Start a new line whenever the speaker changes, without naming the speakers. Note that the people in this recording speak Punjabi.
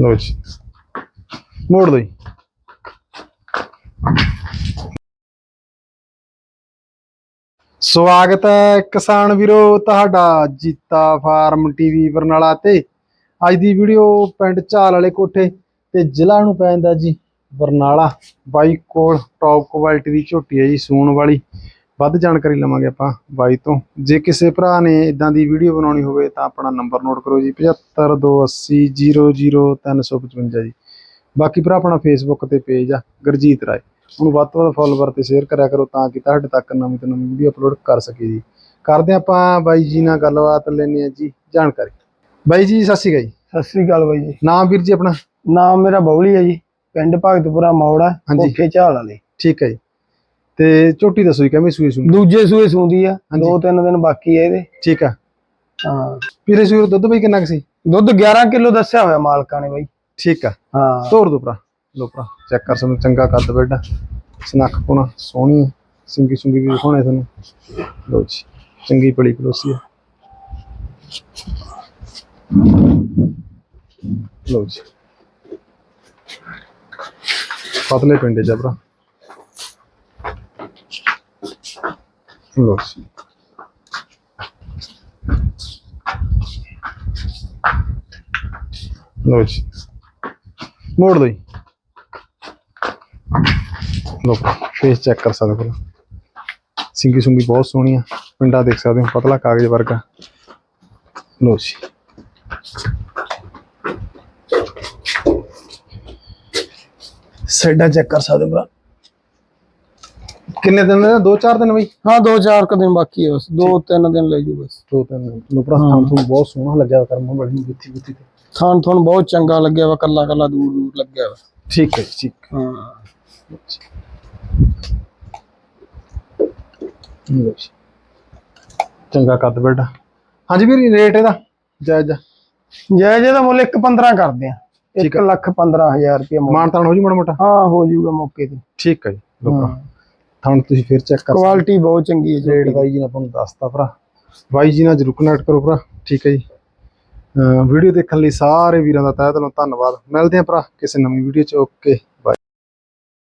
ਲੋ ਜੀ। ਮੋੜ ਦੋ ਸਵਾਗਤ ਹੈ ਕਿਸਾਨ ਵੀਰੋ, ਤੁਹਾਡਾ ਜੀਤਾ ਫਾਰਮ ਟੀਵੀ ਬਰਨਾਲਾ ਤੇ। ਅੱਜ ਦੀ ਵੀਡੀਓ ਪਿੰਡ ਝਾਲ ਵਾਲੇ ਕੋਠੇ ਤੇ ਜ਼ਿਲ੍ਹਾ ਨੂੰ ਪੈਂਦਾ ਜੀ ਬਰਨਾਲਾ। ਬਾਈ ਕੋਲ ਟੌਪ ਕੁਆਲਿਟੀ ਦੀ ਝੋਟੀ ਹੈ ਜੀ, ਸੂਣ ਵਾਲੀ। ਵੱਧ ਜਾਣਕਾਰੀ ਲਵਾਂਗੇ ਆਪਾਂ ਬਾਈ ਤੋਂ। ਜੇ ਕਿਸੇ ਭਰਾ ਨੇ ਇਦਾਂ ਦੀ ਵੀਡੀਓ ਬਣਾਉਣੀ ਹੋਵੇ ਤਾਂ ਆਪਣਾ ਨੰਬਰ ਨੋਟ ਕਰੋ ਜੀ 7528000355 ਜੀ। ਬਾਕੀ ਭਰਾ ਆਪਣਾ ਫੇਸਬੁੱਕ ਤੇ ਪੇਜ ਆ ਗੁਰਜੀਤ ਰਾਏ। ਉਹਨੂੰ ਵੱਧ ਤੋਂ ਵੱਧ ਫੋਲੋਵਰ ਤੇ ਸ਼ੇਅਰ ਕਰਿਆ ਕਰੋ ਤਾਂ ਕਿ ਤੁਹਾਡੇ ਤੱਕ ਨਵੀਂ ਤੋਂ ਨਵੀਂ ਵੀਡੀਓ ਅਪਲੋਡ ਕਰ ਸਕੀਏ ਜੀ। ਕਰਦੇ ਆਪਾਂ ਬਾਈ ਜੀ ਨਾਲ ਗੱਲਬਾਤ ਲੈਣੀ ਹੈ ਜੀ ਜਾਣਕਾਰੀ। ਬਾਈ ਜੀ ਸਤਿ ਸ਼੍ਰੀ ਅਕਾਲ ਜੀ।
ਸਤਿ ਸ੍ਰੀ ਅਕਾਲ ਬਾਈ ਜੀ।
ਨਾਮ ਵੀਰ ਜੀ ਆਪਣਾ?
ਨਾਮ ਮੇਰਾ ਬੌਲੀ ਹੈ ਜੀ ਪਿੰਡ ਭਗਤਪੁਰਾ ਮੌੜ। ਕੋਠੇ ਝਾਲ ਵਾਲੇ।
ਠੀਕ ਹੈ ਜੀ। ਤੇ ਝੋਟੀ ਦੱਸੋ ਜੀ ਕਿਵੇਂ ਸੂਈ ਸੂਈ?
ਦੂਜੇ ਸੂਏ ਸੂੰਦੀ ਆ। ਦੋ ਤਿੰਨ ਦਿਨ ਬਾਕੀ ਹੈ ਇਹਦੇ।
ਠੀਕ ਆ।
ਹਾਂ।
ਪੀਰੇ ਸੂਈ ਦਾ ਦੁੱਧ ਬਈ ਕਿੰਨਾ ਕੁ ਸੀ?
ਦੁੱਧ 11 ਕਿਲੋ ਦੱਸਿਆ ਹੋਇਆ ਮਾਲਕਾਂ ਨੇ ਬਾਈ।
ਠੀਕ ਆ।
ਹਾਂ।
ਤੋਰ ਦੋ ਭਰਾ ਲੋ ਭਰਾ ਚੈੱਕ ਕਰ ਸਾਨੂੰ ਚੰਗਾ ਕੱਦ ਬੈਡਾ ਸਨੱਖ ਕੋਣਾ ਸੋਹਣੀ ਸਿੰਗੀ ਸੁੰਗੀ ਵੀ ਦਿਖਾਉਣੇ ਤੁਹਾਨੂੰ। ਲੋ ਜੀ ਚੰਗੀ ਪੜੀ ਪਲੋਸੀ ਹੈ ਲੋ ਜੀ। ਪਤਲੇ ਪਿੰਡੇ ਜਬਰਾ ਲੋ ਜੀ ਲੋ ਜੀ ਮੋੜ ਦੋ ਜੀ ਲੋ ਫੇਸ ਚੈੱਕ ਕਰ ਸਕਦੇ ਹੋ। ਸਿੰਗੀ ਸੁੰਗੀ ਬਹੁਤ ਸੋਹਣੀ ਆ ਪਿੰਡਾ ਦੇਖ ਸਕਦੇ ਹੋ, ਪਤਲਾ ਕਾਗਜ਼ ਵਰਗਾ। ਲੋ ਜੀ। ਸਾਈਡਾਂ ਚੈੱਕ ਕਰ ਸਕਦੇ ਹੋ ਭਰਾ। ਕਿੰਨੇ ਦਿਨ ਦੇ ਦੋ ਚਾਰ ਦਿਨ ਬਈ?
ਹਾਂ ਦੋ ਚਾਰ ਕੁ ਦਿਨ ਬਾਕੀ ਹੈ ਬਸ। ਦੋ ਤਿੰਨ ਦਿਨ ਲੈ ਜੂ ਬਸ।
ਦੋ ਤਿੰਨ ਦਿਨ। ਲੋ ਭਰਾ ਹਾਂ। ਤੁਹਾਨੂੰ ਬਹੁਤ ਸੋਹਣਾ ਲੱਗਿਆ ਕਰਮ ਬੜੀ ਗੁੱਥੀ ਗੁੱਥੀ ਤੇ।
ਥੋਨ ਬਹੁਤ ਚੰਗਾ ਲੱਗਿਆ ਵਾ ਕੱਲਾ ਕੱਲਾ ਦੂਰ ਦੂਰ ਲੱਗਿਆ ਵਾ।
ਠੀਕ ਹੈ ਜੀ, ਠੀਕ।
ਹਾਂ।
ਲਓ ਜੀ। ਚੰਗਾ ਕੱਦ ਬੈਠਾ। ਹਾਂਜੀ ਵੀਰ ਰੇਟ ਇਹਦਾ ਜਾਇਜ਼ ਆ।
ਜੈ ਜੈ ਦਾ ਮੁੱਲ 1 15 ਕਰਦੇ ਆ।
ਠੀਕ
1 ਲੱਖ 15000 ਰੁਪਏ ਮੁੱਲ।
ਮਾਨਤਾਨ ਹੋ ਜੂ ਮਾੜਾ ਮੋਟਾ?
ਹਾਂ ਹੋ ਜਾਊਗਾ ਮੌਕੇ ਤੇ।
ਠੀਕ ਹੈ ਜੀ ਲੋ ਤੁਹਾਨੂੰ ਤੁਸੀਂ ਫਿਰ ਚੈੱਕ ਕਰ ਸਕਦੇ
ਕੁਆਲਿਟੀ ਬਹੁਤ ਚੰਗੀ
ਹੈ। ਰੇਟ
ਜੀ
ਬਾਈ ਜੀ ਨੇ ਆਪਾਂ ਨੂੰ ਦੱਸਤਾ ਭਰਾ। ਬਾਈ ਜੀ ਨਾਲ ਜਰੂਰ ਕਨੈਕਟ ਕਰੋ ਭਰਾ। ਠੀਕ ਹੈ ਜੀ। ਵੀਡੀਓ ਦੇਖਣ ਲਈ ਸਾਰੇ ਵੀਰਾਂ ਦਾ ਤਹਿ ਦਿਲੋਂ ਧੰਨਵਾਦ। ਮਿਲਦੇ ਹਾਂ ਭਰਾ ਕਿਸੇ ਨਵੀਂ ਵੀਡੀਓ ਚ। Okay bye